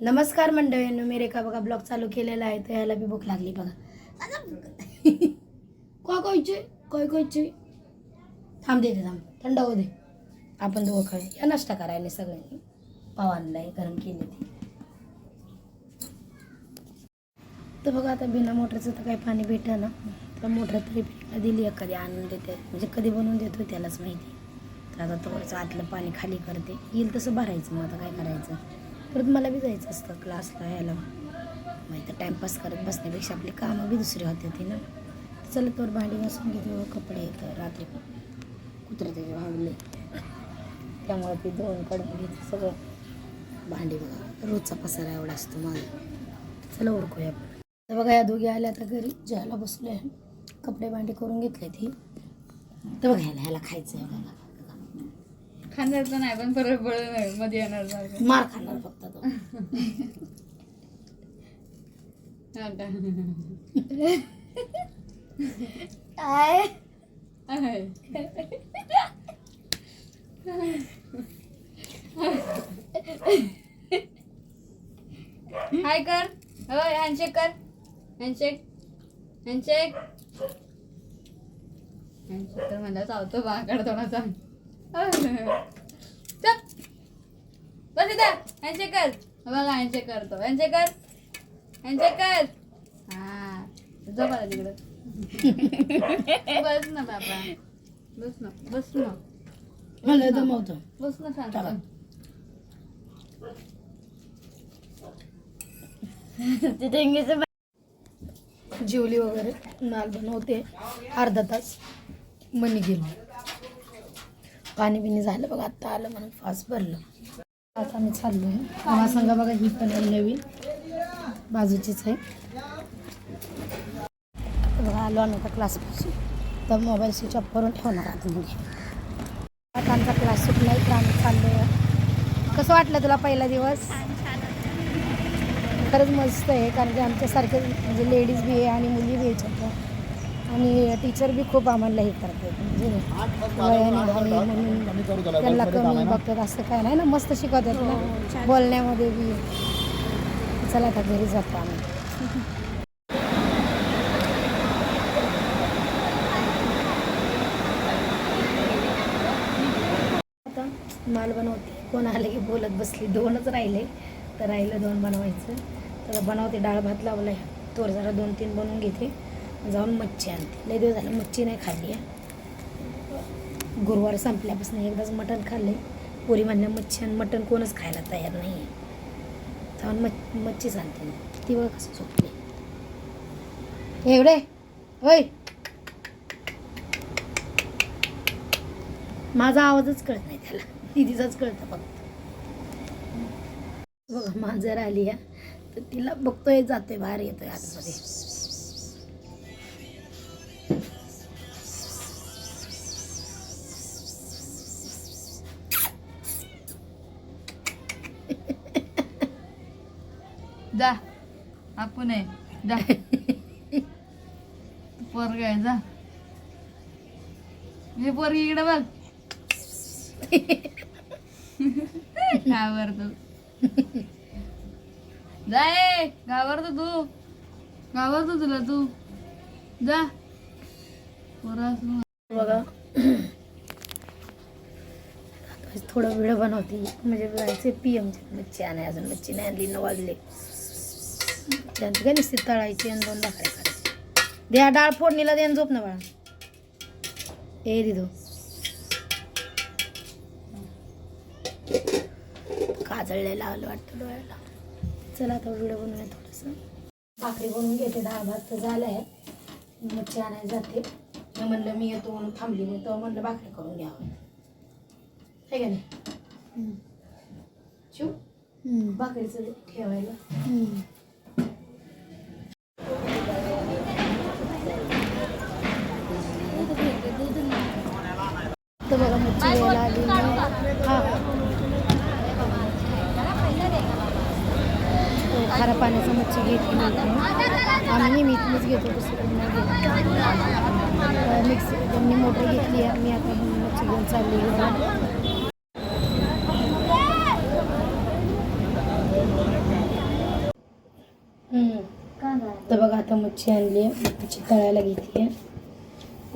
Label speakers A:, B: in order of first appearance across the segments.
A: नमस्कार मंडळींनो मी रेखा बघा ब्लॉग चालू केलेला आहे तर याला बी भूक लागली बघा. काय खायचे? काय खायचे? थांब दे थांब. थंड होऊ दे. आपण दोघं खाय या नाश्ता करायला सगळ्यांनी. पाव आणलाय गरम केली ती तर बघा आता बिना मोटरचं तर काही पाणी भेटलं ना तर मोटर तरी दिली आहे कधी आणून देते. म्हणजे कधी बनवून देतो त्यालाच माहिती तर आता थोडंसं आतलं पाणी खाली करते. येईल तसं भरायचं मग आता काय करायचं? परत मला बी जायचं असतं क्लासला यायला. माहिती टाईमपास करत बसण्यापेक्षा आपली कामं बी दुसरी होते ती ना. चला तर भांडी घासून घेतो कपडे येतं रात्री कुत्रे त्याचे भांडले त्यामुळे ती दोन कडून घेते सगळं. भांडी बघा रोजचा पसारा एवढा असतो माझा. चला ओळखूया आपण. तर बघा या दोघी आल्या तर घरी. जेवायला आहे कपडे भांडी करून घेतले ती. तर बघा ह्याला ह्याला खायचं आहे बघा.
B: खांद्याचं नाही पण परत बळमध्ये येणार.
A: मार खाणार फक्त तो.
B: आहे. हाय कर. होय हँडशेक कर. हँडशेक हँडशेक हँडशेक कर मला चावतो बाकड थोडासा. बस इथं यांचे कर बघा यांचे करतो यांचे कर यांचे कर हा जो आला तिकडं बस ना बाबा बस ना बस ना
A: मला दमवतो
B: बस ना
A: चला.
B: सांग
A: जेवली वगैरे. नाल बनवते. अर्धा तास. मनी गेलो. पाणी बिणी झालं बघा आत्ता आलं म्हणून फास्ट भरलं. आता आम्ही चाललो आहे मला सांगा बघा ही पण आहे नवीन बाजूचीच आहे. बघा आलो आम्ही आता क्लासपासून तर मोबाईल स्विच ऑफ करून ठेवणार आतमध्ये आता आमचा क्लास सुटला आहे तर आम्ही चाललो आहे कसं वाटलं तुला पहिला दिवस? खरंच मस्त आहे कारण की आमच्यासारखे म्हणजे लेडीज बी आहे आणि मुली बी यायच्या आणि टीचर बी खूप आम्हाला हे करतात म्हणजे वयाने आहे म्हणून त्यांना कमी बघतात असं काय नाही ना मस्त शिकवतात ना. बोलण्यामध्ये बी. चला आता घरी जातो आम्ही. आता माल बनवते. कोण आलं की बोलत बसली. दोनच राहिले. तर राहिलं दोन बनवायचं. तर बनवते. डाळ भात लावलाय. तोर जरा दोन तीन बनवून घेते. जाऊन मच्छी आणते. लय दिवस झालं मच्छी नाही खाल्ली आहे. गुरुवार संपल्यापासून एकदाच मटण खाल्ले पोरी म्हणल्या मच्छी आणि मटण कोणच खायला तयार नाही आहे. जाऊन मच मच्छीच आणते ती बघ कसं झोपली. एवढे होय. माझा आवाजच कळत नाही त्याला. दिदीचाच कळतं फक्त. बघा मांजर आली आहे. तर तिला बघतोय जातोय बाहेर येतोय आतमध्ये
B: जा. आपण आहे. जा. पोरग आहे जा. हे पोरगी इकडे बघ. घाबरतो. जाय घाबरतो तू. घाबरतो तुला तू. जा. पोरा
A: बघा. थोडं थोडा वेळ बनवते. म्हणजे जायचे पी एमचे मच्छी आणि अजून. मच्छी नाही आणली न वाजले. त्यांचं काय नुसती तळायची आणि दोन भाकऱ्या करायच्या. द्या डाळ फोडणीला द्या झोप ना बाळा. ए दिदो काजळले लावलं वाटतं डोळ्याला. चला आता व्हिडिओ बनवूया थोडंसं. भाकरी बनवून घेते डाळ भात तर झालं आहे मच्छी आणायला जाते. मी म्हणलं मी येतो म्हणून थांबली नाही. तर म्हणलं भाकरी करून घ्यावं आहे का नाही? शिव भाकरीचं ठेवायला. तर बघा मच्छी घ्यायला आली मी. हा तो खाऱ्या पाण्याचं मच्छी घेतली नव्हती आम्ही नेहमी इथूनच घेतो दुसरीकडून नाही घेत मिक्स त्यांनी मोटर घेतली आहे मी आता मच्छी घेऊन चालली घरी. तर बघा आता मच्छी आणली मच्छी तळायला घेते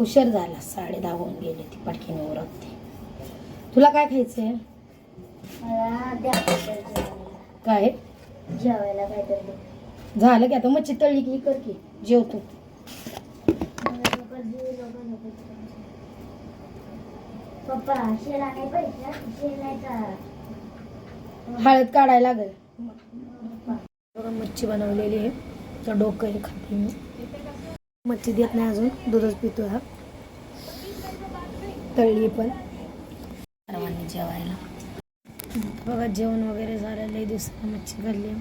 A: उशीर झाला साडे दहा होऊन गेले ती पटकीने उरकते तुला काय खायचंय? काय?
C: जेवायला काहीतरी
A: झालं की आता मच्छी तळली की कर की जेवतो
C: पप्पा शेला नाही पाहिजे शेलायचा
A: हळद काढायला लागेल. मच्छी बनवलेली आहे. तर डोकं खाते मी. मच्छी देत नाही अजून दूधच पितो हा. तळली पण. सर्वांनी जेवायला. बघा जेवण वगैरे झालं लई दिवसाला मच्छी खाल्ली.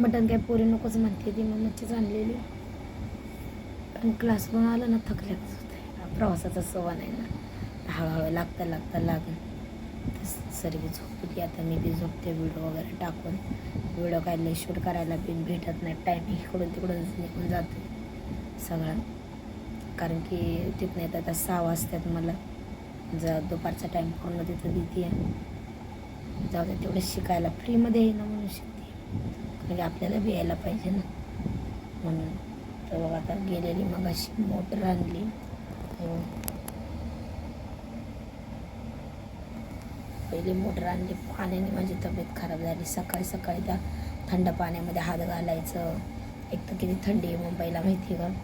A: मटण काय पोरी नकोच म्हणते ती मग मच्छीच आणलेली. पण आलं ना थकल्याच होते प्रवासाचा सवा नाही ना. हळूहळू लागता लागता लागून सर्व झोपली आता मी बी झोपते व्हिडिओ वगैरे टाकून. व्हिडिओ काय लई शूट करायला बिन भेटत नाही. टाईम इकडून तिकडून निघून जातो. सगळं. कारण की तिथून येतात आता सहा वाजतात मला. जर दुपारचा टाईम पूर्ण तिथं देते जाऊ दे तेवढं शिकायला फ्रीमध्ये आहे ना म्हणून शिकते. कारण की आपल्याला बी यायला पाहिजे ना. म्हणून. तर बघा आता गेलेली मग अशी मोटर आणली. पहिली मोटर आणली. पाण्याने माझी तब्येत खराब झाली. सकाळी सकाळी त्या थंड पाण्यामध्ये हात घालायचं. एक तर किती थंडी आहे मुंबईला माहिती आहे का?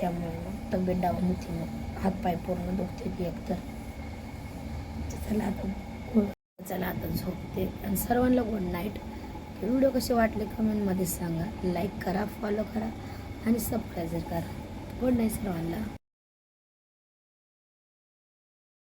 A: त्यामुळे मग तब्येत डाऊन होती मग हातपाय पूर्ण दुखते ती एकतर. चला आता गुड चला आता झोपते. आणि सर्वांना गुड नाईट व्हिडिओ कसे वाटले कमेंटमध्ये सांगा. लाईक करा फॉलो करा आणि सबस्क्राईब करा. गुड नाईट सर्वांना.